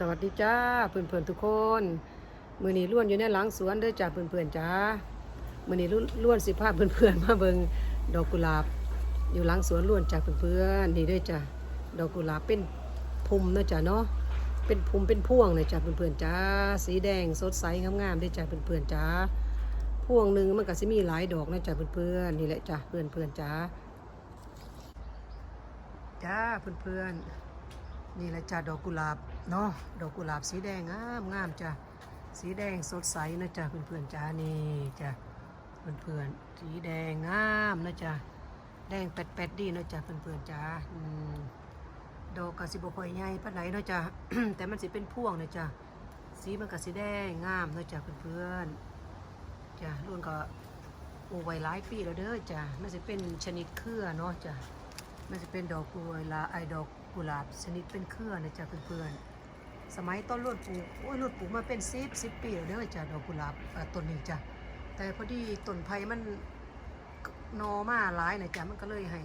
สวัสดีจ้าเพื่อนๆทุกคน มือนี้ล้วนอยู่ในหลังสวนเด้อจ้าเพื่อนๆจ้ามือนี้ล้วนสิภาพเพื่อนเพื่อนๆมาเบิงดอกกุหลาบ อยู่หลังสวนล้วนจ้าเพื่อนเพื่อนๆนี่ด้อจ้าดอกกุหลาบเป็นพุ่มนะจ้าเนาะเป็นพุ่มเป็นพวงเลยจ้าเพื่อนๆจ้าสีแดงสดใสงามๆด้อจ้าเพื่อนๆจ้าพวงหนึ่งมันก็สิมีหลายดอกนะจ้าเพื่อนๆนี่แหละจ้าเพื่อนๆจ้าจ้าเพื่อนๆนี่แหละจ้ะดอกกุหลาบ เนาะดอกกุหลาบสีแดงงามงามจ้ะสีแดงสดใสนะจ๊ะเพื่อนๆจ้านี่จ้ะเพื่อนๆสีแดงงามนะจ๊ะแดงแปดๆดีนะจ๊ะเพื่อนๆจ้าอืมดอกกสิบค่อยใหญ่ปานไหนนะจ้ะแต่มันสิเป็นพ่วงนะจ๊ะสีมันก็สีแดงงามนะจ๊ะเพื่อนๆจ้ะรุ่นก็โอ้ไว้หลายปีแล้วเด้อจ้ะมันจะเป็นชนิดเครือเนาะจ้ะมันจะเป็นดอกกุหลาบไอดอกกุหลาบชนิดเป็นเครือนะจ๊ะเพื่อนๆ สมัยต้นรุ่นปลูกโอ้ยรุ่นปลูกมาเป็นสิบสิบปีแล้วเด้อจ้ะดอกกุหลาบต้นนี้จ้ะแต่พอดีต้นไผ่มันนอมาหลายนะจ๊ะมันก็เลยให้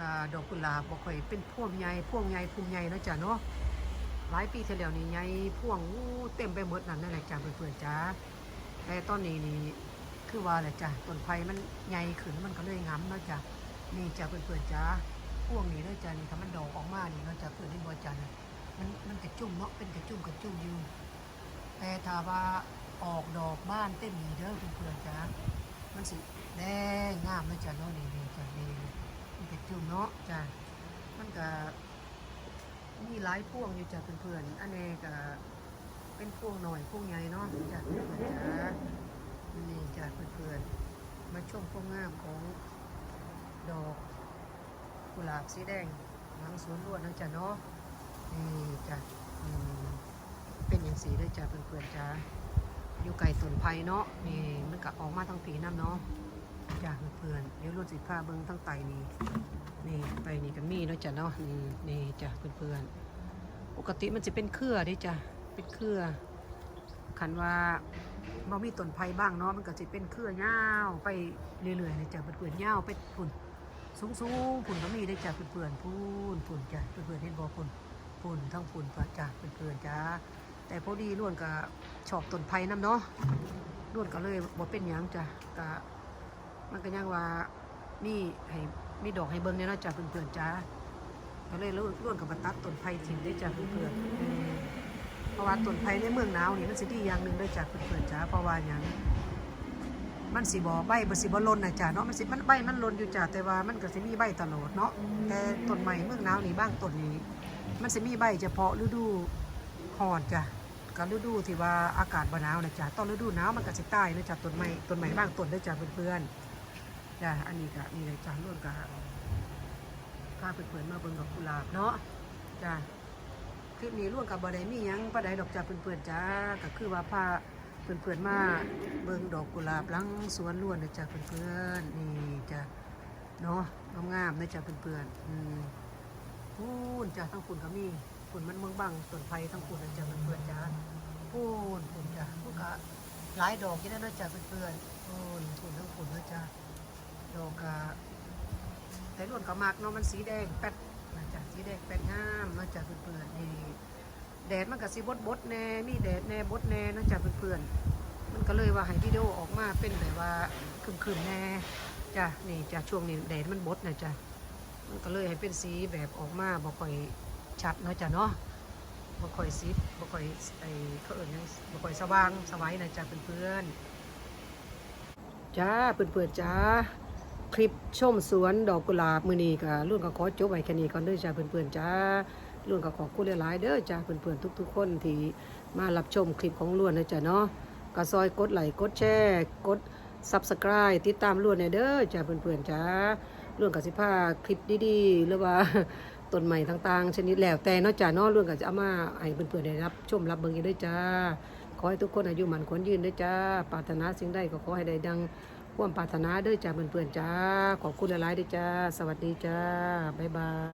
อดอกกุหลาบบ่ค่อยเป็นพวงใหญ่พวงใหญ่พุ่มใหญ่นะจ๊ะเนาะหลายปีที่แล้วนี่ใหญ่พวงเต็มไปหมดนั่นนั่นแหละจ้ะเพื่อนๆจ้าแต่ตอนนี้นี่คือว่าแหละจ้ะต้นไผ่มันใหญ่ขึ้นมันก็เลยงามนะจ๊ะนี่จ้ะเพื่อนๆจ้าพวกนี้ด้วยจ้ะนี่ถ้ามันดอกออกมานี่นะจ้ะเพื่อนที่บอจัน มันมันกระจุ่มเนาะเป็นกระจุ่มกระจุ่มอยู่ แต่ถ้าว่าออกดอกบ้านเต็มนี่เด้อเพื่อนๆจ้ามันสิแดงงามนะจ้ะเนาะนี่นี่จ้ะนี่มันกระจุ่มเนาะจ้ะมันก็มีหลายพวงอยู่จ้ะเพื่อนๆอันนี้ก็เป็นพวงหน่อยพวงใหญ่เนาะจ้ะเพื่อนๆจ้านี่จ้ะเพื่อนๆมาชมพวงงามของดอกกุหลาบสีแดงหลังสวนลวดนะจ๊ะเนาะ นี่จ้ะเป็นอย่างสีเลยจ้ะเพื่อนๆจ้ะอยู่ไก่ต้นไผ่เนาะนี่มันก็ออกมาทั้งปีน้ำเนาะจ้ะเพื่อนๆเดี๋ยวรถสิผ้าเบิ้งทั้งไตนี่นี่ไตนี่ก็มีเนาะจ้ะเนาะนี่นี่จ้ะเพื่อนๆปกติมันจะเป็นเครือเด้จ้ะเป็นเครือคันว่าบ่มีต้นไผ่บ้างเนาะมันก็จะเป็นเครือยาไปเรื่อยๆเลยจ้ะเพื่อนๆยาไปพุ่นสูงๆผุ่นก็มีได้จากเพื่อนๆพูนผุ่นจ้ะเพื่อนๆเห็นบ่ผุ่น ผุ่นทั้งผุ่นปะจ้ะเพื่อนๆจ้าแต่พอดีล้วนกับชอบต้นไผ่น้ำเนาะล้วนก็เลยบ่เป็นหยังจ้ะก็มันก็ยังว่ามีให้มีดอกให้เบิ่งเนี่ยเนาะจ้ะเพื่อนๆจ้าก็เลยล้วนกับมาตัดต้นไผ่ทิ้งได้จ้ะเพื่อนๆเพราะว่าต้นไผ่ในเมืองหนาวนี่มันสิดีอย่างหนึ่งเลยจ้ะเพื่อนๆจ้าเพราะว่ายัง มันสิบ่ใบบ่สิบ่ล่นนะจ้ะเนาะมันสิมันใบมันลนอยู่จ้ะแต่ว่ามันก็สิมีใบตลอดเนาะแต่ต้นไม้เมืองหนาวนี่บ้างต้นนี้ มันสิมีใบเฉพาะฤดูร้อนจ้ะกับฤดูที่ว่าอากาศบ่หนาวนะจ้ะตอนฤดูหนาวมันก็สิตายนะจ้ะต้นไม้ต้นไม้บ้างต้นเด้จ้ะเพื่อนๆจ้ะอันนี้ก็นี่เลยจ้ะร่วมกับพาเพื่อนๆมาเบิ่งดอกกุหลาบเนาะจ้ะคลิปนี้ร่วมกับบ่ไดมียังบ่ไดดอกจ้ะเพื่อนๆจ้าก็คือว่าพา เพื่อนๆมาเบิ่งดอกกุหลาบหลังสวนล้วนนะจ๊ะเพื่อนๆนี่จ้ะเนาะงามๆนะจ๊ะเพื่อนๆอืมพูนจ้ะทั้งฝุ่นก็มีฝุ่นมันเมืองบังต้นไผ่ทั้งฝุ่นนะจ๊ะเพื่อนๆจ้ะพูนฝุ่นจ้ะพวกก็หลายดอกที่นั่นนะจ๊ะเพื่อนๆพูนฝุ่นทั้งฝุ่นนะจ๊ะดอกก็แต่ล้วนก็มักเนาะมันสีแดงแป๊ดนะจ๊ะสีแดงแป๊ดงามนะจ๊ะเพื่อนๆนี่ แดดมันก็สิบดบดแน่มีแดดแน่บดแน่นาะจ้ะเพื่อนๆมันก็เลยว่าให้วิดีโอออกมาเป็นแบบว่าคืมๆแน่จ้ะนี่จ้ะช่วงนี้แดดมันบดนะจ้ะมันก็เลยให้เป็นสีแบบออกมาบ่ค่อยชัดเนาะจ้ะเนาะบ่ค่อยสีบ่ค่อยไอ้เขาเอิ้นหยังบ่ค่อยสว่างสวัยนะจ้ะเพื่อนๆจ้าเพื่อนๆจ้าคลิปชมสวนดอกกุหลาบมือนี้ก็รุ่นก็ขอจบไว้แค่นี้ก่อนเด้อจ้าเพื่อนๆจ้า ล้วนก็ขอบคุณหลายๆเด้อจ้าเพื่อนๆทุก ๆ คนที่มารับชมคลิปของล้วนนะจ้ะเนาะก็ซอยกดไลค์กดแชร์กด Subscribe ติดตามล้วนในเด้อจ้าเพื่อนๆจ้าล้วนกับสิพาคลิปดีๆหรือว่าต้นใหม่ต่างๆ ชนิดแล้วแต่เนาะจ้าเนาะล้วนก็จะเอามาให้เพื่อนๆได้รับชมรับเบิ่งกันด้วยจ้า ขอให้ทุกคนอายุหมันขวัญยืนด้วยจ้า ปรารถนาสิ่งใดก็ขอให้ได้ดังความปรารถนาเด้อจ้าเพื่อนๆจ้า ขอบคุณหลายๆเด้อจ้า สวัสดีจ้า บ๊ายบาย